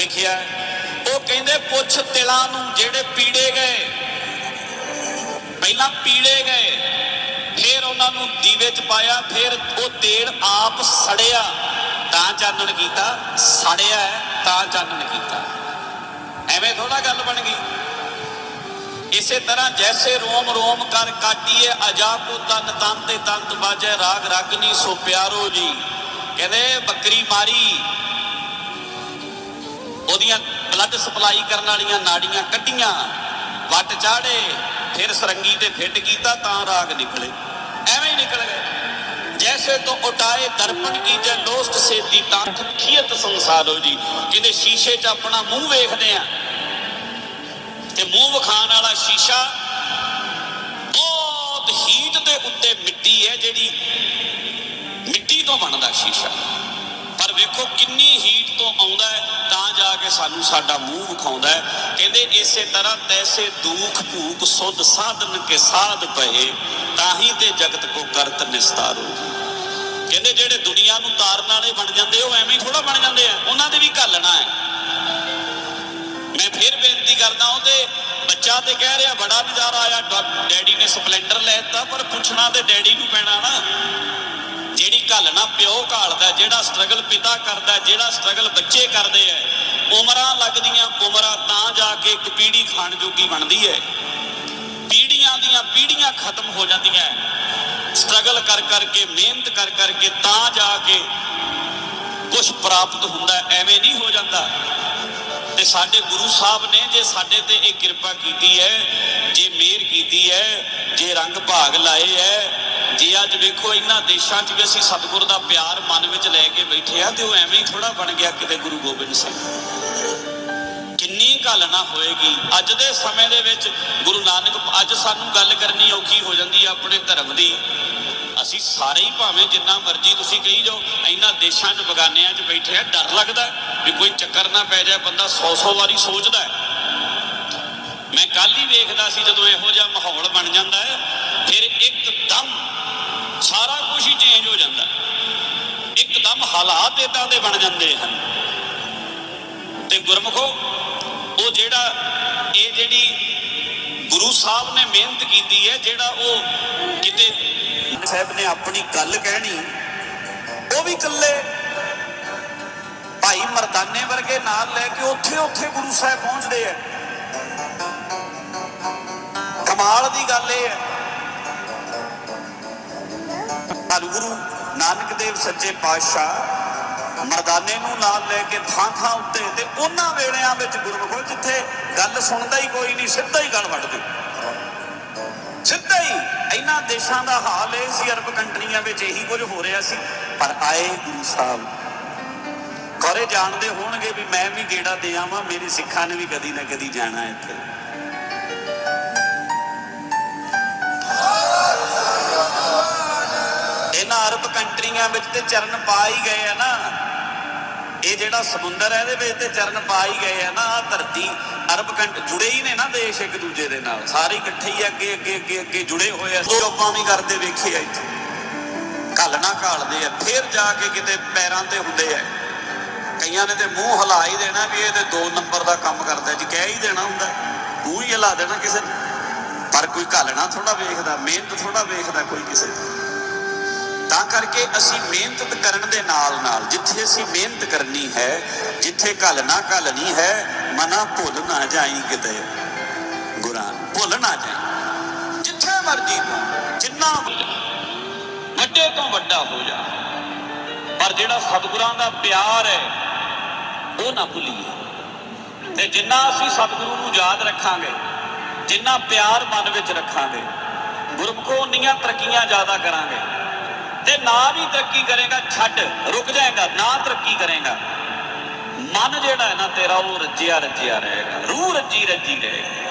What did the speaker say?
ਵੇਖਿਆ, ਉਹ ਕਹਿੰਦੇ ਪੁੱਛ ਤਿਲਾਂ ਨੂੰ ਜਿਹੜੇ ਪੀੜੇ ਗਏ। ਪਹਿਲਾਂ ਪੀੜੇ ਗਏ, ਫਿਰ ਉਹਨਾਂ ਨੂੰ ਦੀਵੇ 'ਚ ਪਾਇਆ, ਫਿਰ ਉਹ ਤੇਲ ਆਪ ਸੜਿਆ। ਤਾਂ ਚਾਨਣ ਕੀਤਾ, ਸੜਿਆ ਤਾਂ ਚਾਨਣ ਕੀਤਾ। ਐਵੇਂ ਥੋੜਾ ਗੱਲ ਬਣ ਗਈ। ਇਸੇ ਤਰ੍ਹਾਂ ਜੈਸੇ ਰੋਮ ਰੋਮ ਕਰ ਕਾਟੀਏ, ਅਜਾ ਕੋ ਤਨ ਤਨ ਤੇ ਤੰਤ ਬਾਜੈ ਰਾਗ ਰਾਗਨੀ ਸੋ ਪਿਆਰੋ ਜੀ। ਕਹਿੰਦੇ, ਬੱਕਰੀ ਮਾਰੀ ਉਹਦੀਆਂ ਬਲੱਡ ਸਪਲਾਈ ਕਰਨ ਵਾਲੀਆਂ ਨਾੜੀਆਂ ਕੱਢੀਆਂ, ਵੱਟ ਚਾੜੇ, ਫਿਰ ਸਰੰਗੀ ਤੇ ਫਿੱਟ ਕੀਤਾ ਤਾਂ ਰਾਗ ਨਿਕਲੇ। ਐਵੇਂ ਹੀ ਨਿਕਲ ਗਏ। ਜੈਸੇ ਤੋਂ ਉਟਾਏ ਦਰਪਣ ਕੀ ਜੈ ਲੋਸਟ ਸੇਤੀ ਤਾਂ ਖੀਅਤ ਸੰਸਾਰੋ ਜੀ ਕਹਿੰਦੇ ਸ਼ੀਸ਼ੇ 'ਚ ਆਪਣਾ ਮੂੰਹ ਵੇਖਦੇ ਆ। ਤੇ ਮੂੰਹ ਵਿਖਾਣ ਵਾਲਾ ਸ਼ੀਸ਼ਾ ਬਹੁਤ ਹੀਟ ਦੇ ਉੱਤੇ ਮਿੱਟੀ ਹੈ, ਜਿਹੜੀ ਮਿੱਟੀ ਤੋਂ ਬਣਦਾ ਸ਼ੀਸ਼ਾ। ਪਰ ਵੇਖੋ ਕਿੰਨੀ ਹੀਟ ਤੋਂ ਆਉਂਦਾ ਹੈ। ਸਾਨੂੰ ਸਾਡਾ ਮੂੰਹ ਵਿਖਾਉਂਦਾ ਹੈ। ਕਹਿੰਦੇ ਇਸੇ ਤਰ੍ਹਾਂ ਤੈਸੇ ਦੁਖ ਭੂਖ ਸੁਧ ਸਾਧਨ ਕੇ ਸਾਧ ਪਏ ਤਾਂ ਹੀ ਤੇ ਜਗਤ ਕੋ ਕਰਤ ਨਿਸਤਾਰੋ ਕਹਿੰਦੇ ਜਿਹੜੇ ਦੁਨੀਆ ਨੂੰ ਤਾਰਨ ਵਾਲੇ ਬਣ ਜਾਂਦੇ, ਉਹ ਐਵੇਂ ਥੋੜਾ ਬਣ ਜਾਂਦੇ ਆ। ਉਹਨਾਂ ਦੇ ਵੀ ਘਾਲਣਾ ਹੈ। ਮੈਂ ਫਿਰ ਬੇਨਤੀ ਕਰਦਾ ਹਾਂ ਤੇ ਬੱਚਾ ਤੇ ਕਹਿ ਰਿਹਾ, ਬੜਾ ਨਜ਼ਾਰਾ ਆਇਆ। ਡੈਡੀ ਨੇ ਸਪਲੈਂਡਰ ਲੈਤਾ ਪਰ ਪੁੱਛਣਾ ਤੇ ਡੈਡੀ ਨੂੰ ਪੈਣਾ ਨਾ। ਜਿਹੜੀ ਘਾਲਣਾ ਪਿਓ ਘਾਲਦਾ, ਜਿਹੜਾ ਸਟਰਗਲ ਪਿਤਾ ਕਰਦਾ, ਜਿਹੜਾ ਸਟਰਗਲ ਬੱਚੇ ਕਰਦੇ ਐ ਉਮਰਾਂ ਲੱਗਦੀਆਂ, ਉਮਰਾਂ ਤਾਂ ਜਾ ਕੇ ਇੱਕ ਪੀੜ੍ਹੀ ਖਾਣ ਜੋਗੀ ਬਣਦੀ ਹੈ। ਪੀੜੀਆਂ ਦੀਆਂ ਪੀੜੀਆਂ ਖਤਮ ਹੋ ਜਾਂਦੀਆਂ ਸਟਰਗਲ ਕਰ ਕਰਕੇ, ਮਿਹਨਤ ਕਰ ਕਰਕੇ ਤਾਂ ਜਾ ਕੇ ਕੁਝ ਪ੍ਰਾਪਤ ਹੁੰਦਾ ਐਵੇਂ ਨਹੀਂ ਹੋ ਜਾਂਦਾ। ਤੇ ਸਾਡੇ ਗੁਰੂ ਸਾਹਿਬ ਨੇ ਜੇ ਸਾਡੇ ਤੇ ਇਹ ਕਿਰਪਾ ਕੀਤੀ ਹੈ, ਜੇ ਮਿਹਰ ਕੀਤੀ ਹੈ, ਜੇ ਰੰਗ ਭਾਗ ਲਾਏ ਹੈ ਜੇ, ਅੱਜ ਵੇਖੋ, ਇਹਨਾਂ ਦੇਸ਼ਾਂ 'ਚ ਵੀ ਅਸੀਂ ਸਤਿਗੁਰ ਦਾ ਪਿਆਰ ਮਨ ਵਿੱਚ ਲੈ ਕੇ ਬੈਠੇ ਆ ਤੇ ਉਹ ਐਵੇਂ ਹੀ ਥੋੜਾ ਬਣ ਗਿਆ ਕਿਤੇ ਗੁਰੂ ਗੋਬਿੰਦ ਸਿੰਘ। ਕਿੰਨੀ ਘਾਲਣਾ ਹੋਏਗੀ। ਅੱਜ ਦੇ ਸਮੇਂ ਦੇ ਵਿੱਚ ਗੁਰੂ ਨਾਨਕ, ਅੱਜ ਸਾਨੂੰ ਗੱਲ ਕਰਨੀ ਔਖੀ ਹੋ ਜਾਂਦੀ ਹੈ ਆਪਣੇ ਧਰਮ ਦੀ। ਅਸੀਂ ਸਾਰੇ ਹੀ ਭਾਵੇਂ ਜਿੰਨਾ ਮਰਜ਼ੀ ਤੁਸੀਂ ਕਹੀ ਜਾਓ, ਇਹਨਾਂ ਦੇਸ਼ਾਂ 'ਚ ਬਗਾਨਿਆਂ 'ਚ ਬੈਠੇ ਆ, ਡਰ ਲੱਗਦਾ ਵੀ ਕੋਈ ਚੱਕਰ ਨਾ ਪੈ ਜਾਏ, ਬੰਦਾ 100-100 ਵਾਰੀ ਸੋਚਦਾ ਹੈ। ਮੈਂ ਕੱਲ ਹੀ ਵੇਖਦਾ ਸੀ ਜਦੋਂ ਇਹੋ ਜਿਹਾ ਮਾਹੌਲ ਬਣ ਜਾਂਦਾ ਹੈ ਫਿਰ ਇੱਕਦਮ ਸਾਰਾ ਕੁਝ ਹੀ ਚੇਂਜ ਹੋ ਜਾਂਦਾ। ਇੱਕਦਮ ਹਾਲਾਤ ਇਦਾਂ ਦੇ ਬਣ ਜਾਂਦੇ ਹਨ। ਤੇ ਗੁਰਮਖੋ, ਉਹ ਜਿਹੜਾ, ਇਹ ਜਿਹੜੀ ਗੁਰੂ ਸਾਹਿਬ ਨੇ ਮਿਹਨਤ ਕੀਤੀ ਹੈ, ਜਿਹੜਾ ਉਹ ਕਿਤੇ ਸਾਹਿਬ ਨੇ ਆਪਣੀ ਗੱਲ ਕਹਿਣੀ, ਉਹ ਵੀ ਇਕੱਲੇ ਭਾਈ ਮਰਦਾਨੇ ਵਰਗੇ ਨਾਲ ਲੈ ਕੇ ਉੱਥੇ ਉੱਥੇ ਗੁਰੂ ਸਾਹਿਬ ਪਹੁੰਚਦੇ ਆ। ਕਮਾਲ ਦੀ ਗੱਲ ਇਹ ਹੈ। ਧੰਨ ਨਾਨਕ ਦੇਵ ਸੱਚੇ ਪਾਤਸ਼ਾਹ ਮਰਦਾਨੇ ਨੂੰ ਨਾਲ ਲੈ ਕੇ ਥਾਂ ਥਾਂ ਉੱਤੇ ਤੇ ਉਹਨਾਂ ਵੇਲਿਆਂ ਵਿੱਚ ਗੁਰਮੁਖੋ ਜਿੱਥੇ ਗੱਲ ਸੁਣਦਾ ਹੀ ਕੋਈ ਨਹੀਂ, ਸਿੱਧਾ ਹੀ ਗੱਲ ਵੜਦੇ ਸਿੱਧਾ ਹੀ ਇਹਨਾਂ ਦੇਸ਼ਾਂ ਦਾ ਹਾਲ ਇਹ ਸੀ, ਅਰਬ ਕੰਟਰੀਆਂ ਵਿੱਚ ਇਹੀ ਕੁਝ ਹੋ ਰਿਹਾ ਸੀ, ਪਰ ਆਏ ਗੁਰੂ ਸਾਹਿਬ। ਖਰੇ ਜਾਣਦੇ ਹੋਣਗੇ ਵੀ ਮੈਂ ਵੀ ਗੇੜਾ ਦੇ ਆਵਾਂ, ਮੇਰੇ ਸਿੱਖਾਂ ਨੇ ਵੀ ਕਦੀ ਨਾ ਕਦੀ ਜਾਣਾ ਇੱਥੇ। ਇਹਨਾਂ ਕੰਟਰੀਆਂ ਵਿੱਚ ਤੇ ਚਰਨ ਪਾ ਹੀ ਗਏ ਆ ਨਾ। ਇਹ ਜਿਹੜਾ ਸਮੁੰਦਰ ਹੈ ਇਹਦੇ ਵਿੱਚ ਤੇ ਚਰਨ ਪਾ ਹੀ ਗਏ ਆ ਨਾ। ਆ ਧਰਤੀ ਅਰਬ ਕੰਟ, ਜੁੜੇ ਹੀ ਨੇ ਨਾ ਦੇਸ਼ ਇੱਕ ਦੂਜੇ ਦੇ ਨਾਲ। ਸਾਰੇ ਇਕੱਠੇ ਹੀ ਅੱਗੇ ਅੱਗੇ ਅੱਗੇ ਅੱਗੇ ਜੁੜੇ ਹੋਏ ਆ। ਜੋਬਾਂ ਵੀ ਕਰਦੇ ਵੇਖੇ ਆ ਇੱਥੇ। ਘਾਲਣਾ ਘਾਲਦੇ ਆ। ਫਿਰ ਜਾ ਕੇ ਕਿਤੇ ਪੈਰਾਂ ਤੇ ਹੁੰਦੇ ਆ। ਕਈਆਂ ਨੇ ਤੇ ਮੂੰਹ ਹਿਲਾ ਹੀ ਦੇਣਾ ਵੀ ਇਹ ਤੇ 2 ਨੰਬਰ ਦਾ ਕੰਮ ਕਰਦਾ। ਜੀ ਕਹਿ ਹੀ ਦੇਣਾ ਹੁੰਦਾ ਮੂੰਹ ਹੀ ਹਿਲਾ ਦੇਣਾ ਕਿਸੇ ਨੇ। ਪਰ ਕੋਈ ਘਾਲਣਾ ਥੋੜਾ ਵੇਖਦਾ, ਮਿਹਨਤ ਥੋੜਾ ਵੇਖਦਾ ਕੋਈ ਕਿਸੇ ਦੀ ਤਾਂ ਕਰਕੇ ਅਸੀਂ ਮਿਹਨਤ ਕਰਨ ਦੇ ਨਾਲ ਨਾਲ ਜਿੱਥੇ ਅਸੀਂ ਮਿਹਨਤ ਕਰਨੀ ਹੈ, ਜਿੱਥੇ ਘਲਣਾ ਘਲਣੀ ਹੈ, ਮਨਾ ਭੁੱਲ ਨਾ ਜਾਈ ਕਿਤੇ। ਗੁਰਾਂ ਭੁੱਲ ਨਾ ਜਾਈ। ਜਿੱਥੇ ਮਰਜ਼ੀ ਤੂੰ, ਜਿੰਨਾ ਵੱਡੇ ਤੋਂ ਵੱਡਾ ਹੋ ਜਾ। ਪਰ ਜਿਹੜਾ ਸਤਿਗੁਰਾਂ ਦਾ ਪਿਆਰ ਹੈ, ਉਹ ਨਾ ਭੁੱਲੀਏ। ਤੇ ਜਿੰਨਾ ਅਸੀਂ ਸਤਿਗੁਰੂ ਨੂੰ ਯਾਦ ਰੱਖਾਂਗੇ, ਜਿੰਨਾ ਪਿਆਰ ਮਨ ਵਿੱਚ ਰੱਖਾਂਗੇ, ਗੁਰਮੁਖੋ ਉਨੀਆਂ ਤਰੱਕੀਆਂ ਜ਼ਿਆਦਾ ਕਰਾਂਗੇ। ਤੇ ਨਾ ਵੀ ਤਰੱਕੀ ਕਰੇਗਾ, ਛੱਡ, ਰੁਕ ਜਾਏਗਾ, ਨਾ ਤਰੱਕੀ ਕਰੇਗਾ। ਮਨ ਜਿਹੜਾ ਹੈ ਨਾ ਤੇਰਾ, ਉਹ ਰੱਜਿਆ ਰੱਜਿਆ ਰਹੇਗਾ, ਰੂਹ ਰੱਜੀ ਰੱਜੀ ਰਹੇਗੀ।